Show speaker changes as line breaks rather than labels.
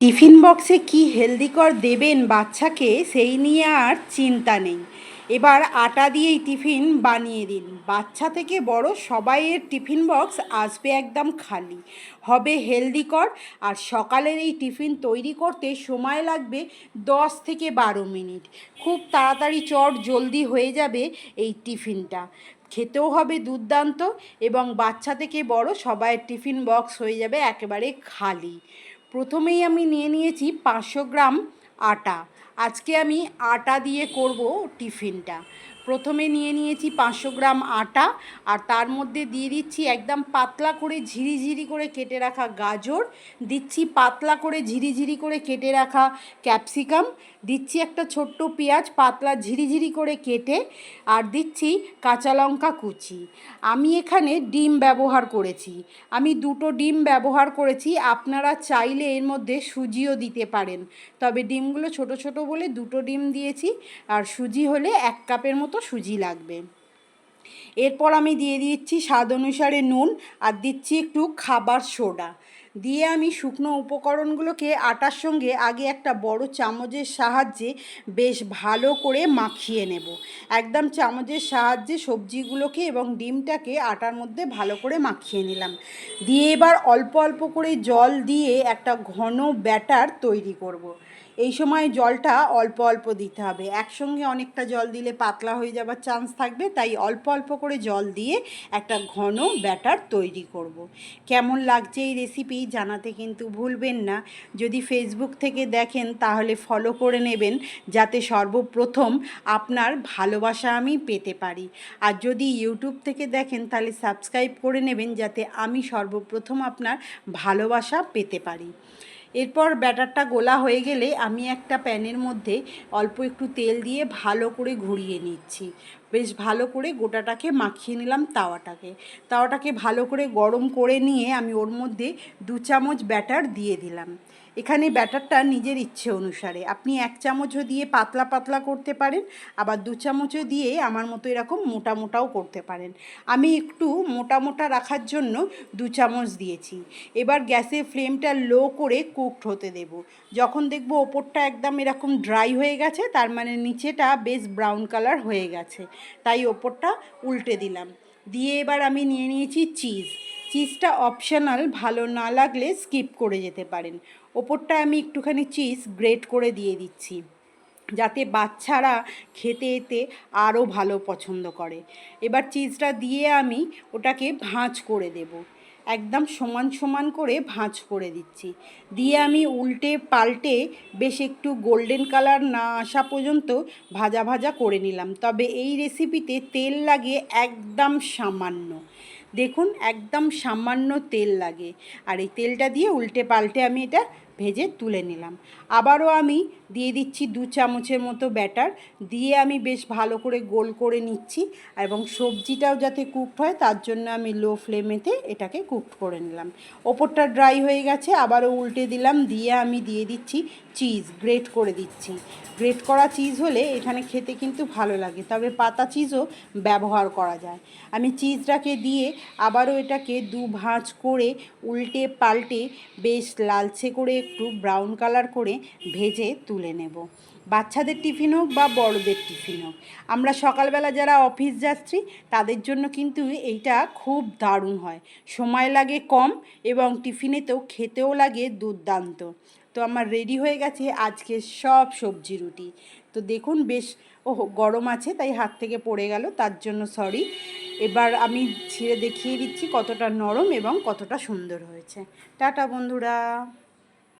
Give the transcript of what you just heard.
Tiffin বক্সে কি হেলদিকর দেবেন বাচ্চাকে সেই নিয়ে আর চিন্তা নেই। এবার আটা দিয়েই টিফিন বানিয়ে দিন। বাচ্চা থেকে বড় সবাইয়ের টিফিন বক্স আসবে একদম খালি। হবে হেলদিকর, আর সকালের এই টিফিন তৈরি করতে সময় লাগবে দশ থেকে বারো মিনিট। খুব তাড়াতাড়ি চট জলদি হয়ে যাবে এই টিফিনটা। খেতেও হবে দুর্দান্ত এবং বাচ্চা থেকে বড় সবাইয়ের টিফিন বক্স হয়ে যাবে একেবারে খালি। প্রথমেই আমি নিয়ে নিয়েছি পাঁচশো গ্রাম আটা। আজকে আমি আটা দিয়ে করব টিফিনটা। প্রথমে নিয়ে নিয়েছি পাঁচশো গ্রাম আটা, আর তার মধ্যে দিয়ে দিচ্ছি একদম পাতলা করে ঝিরিঝিরি করে কেটে রাখা গাজর, দিচ্ছি পাতলা করে ঝিরিঝিরি করে কেটে রাখা ক্যাপসিকাম, দিচ্ছি একটা ছোট্ট পেঁয়াজ পাতলা ঝিরিঝিরি করে কেটে, আর দিচ্ছি কাঁচা লঙ্কা কুচি। আমি এখানে ডিম ব্যবহার করেছি। আমি দুটো ডিম ব্যবহার করেছি, আপনারা চাইলে এর মধ্যে সুজিও দিতে পারেন। তবে ডিমগুলো ছোট ছোট বলে দুটো ডিম দিয়েছি, আর সুজি হলে এক কাপের মতো সুজি লাগবে। এরপর আমি দিয়ে দিচ্ছি স্বাদ অনুসারে নুন আর দিচ্ছি একটু খাবার সোডা। দিয়ে আমি শুকনো উপকরণগুলোকে আটার সঙ্গে আগে একটা বড় চামচের সাহায্যে বেশ ভালো করে মাখিয়ে নেব একদম চামচের সাহায্যে সবজিগুলোকে এবং ডিমটাকে আটার মধ্যে ভালো করে মাখিয়ে নিলাম দিয়ে এবার অল্প অল্প করে জল দিয়ে একটা ঘন ব্যাটার তৈরি করব। এই সময় জলটা অল্প অল্প দিতে হবে একসঙ্গে অনেকটা জল দিলে পাতলা হয়ে যাবার চান্স থাকবে, তাই অল্প অল্প করে জল দিয়ে একটা ঘন ব্যাটার তৈরি করব। কেমন লাগছে এই রেসিপি জানাতে কিন্তু ভুলবেন না। যদি ফেসবুক থেকে দেখেন, তাহলে ফলো করে নেবেন, যাতে সর্বপ্রথম আপনার ভালোবাসা আমি পেতে পারি। আর যদি ইউটিউব থেকে দেখেন, তাহলে সাবস্ক্রাইব করে নেবেন, যাতে আমি সর্বপ্রথম আপনার ভালোবাসা পেতে পারি। এরপর ব্যাটারটা গোলা হয়ে গেলে আমি একটা প্যানের মধ্যে অল্প একটু তেল দিয়ে ভালো করে ঘুরিয়ে নিচ্ছি। বেশ ভালো করে গোটাটাকে মাখিয়ে নিলাম তাওয়াটাকে। তাওয়াটাকে ভালো করে গরম করে নিয়ে আমি ওর মধ্যে দু চামচ ব্যাটার দিয়ে দিলাম। এখানে ব্যাটারটা নিজের ইচ্ছে অনুসারে। আপনি এক চামচও দিয়ে পাতলা পাতলা করতে পারেন, আবার দু চামচও দিয়ে আমার মতো এরকম মোটা মোটাও করতে পারেন। আমি একটু মোটা মোটা রাখার জন্য দু চামচ দিয়েছি। এবার গ্যাসের ফ্লেমটা লো করে কুকড হতে দেব। যখন দেখব ওপরটা একদম এরকম ড্রাই হয়ে গেছে, তার মানে নিচেটা বেশ ব্রাউন কালার হয়ে গেছে। তাই ওপরটা উল্টে দিলাম। দিয়ে এবার আমি নিয়ে নিয়েছি চিজ। চিজটা অপশনাল, ভালো না লাগলে স্কিপ করে যেতে পারেন। ওপরটা আমি একটুখানি চিজ গ্রেট করে দিয়ে দিচ্ছি, যাতে বাচ্চারা খেতে এতে আরও ভালো পছন্দ করে। এবার চিজটা দিয়ে আমি ওটাকে ভাঁজ করে দেব। একদম সমান সমান করে ভাঁজ করে দিচ্ছি। দিয়ে আমি উল্টে পাল্টে বেশ একটু গোল্ডেন কালার না আসা পর্যন্ত ভাজা ভাজা করে নিলাম। তবে এই রেসিপিতে তেল লাগে একদম সামান্য। দেখুন একদম সামান্য তেল লাগে। আর এই তেলটা দিয়ে উল্টে পাল্টে আমি এটা ভেজে তুলে নিলাম। আবারও আমি দিয়ে দিচ্ছি দু চামচের মতো ব্যাটার। দিয়ে আমি বেশ ভালো করে গোল করে নিচ্ছি এবং সবজিটাও যাতে কুকড হয়, তার জন্য আমি লো ফ্লেমেতে এটাকে কুকড করে নিলাম। ওপরটা ড্রাই হয়ে গেছে, আবারও উল্টে দিলাম, দিয়ে আমি দিয়ে দিচ্ছি চিজ গ্রেট করে দিচ্ছি। গ্রেট করা চিজ হলে এখানে খেতে কিন্তু ভালো লাগে, তবে পাতা চিজও ব্যবহার করা যায়। আমি চিজটাকে দিয়ে আবারও এটাকে দু ভাঁজ করে উল্টে পাল্টে বেশ লালচে করে একটু ব্রাউন কালার করে ভেজে তুলে নেব। বাচ্চাদের টিফিন হোক বা বড়দের টিফিন হোক। আমরা সকালবেলা যারা অফিস যাচ্ছি, তাদের জন্য কিন্তু এইটা খুব দারুণ হয়। সময় লাগে কম এবং টিফিনেতেও খেতেও লাগে দুর্দান্ত। তো আমার রেডি হয়ে গেছে আজকে সব সবজি রুটি। তো দেখুন বেশ ও গরম আছে তাই হাত থেকে পড়ে গেল, তার জন্য সরি এবার আমি ছিঁড়ে দেখিয়ে দিচ্ছি কতটা নরম এবং কতটা সুন্দর হয়েছে। টাটা বন্ধুরা।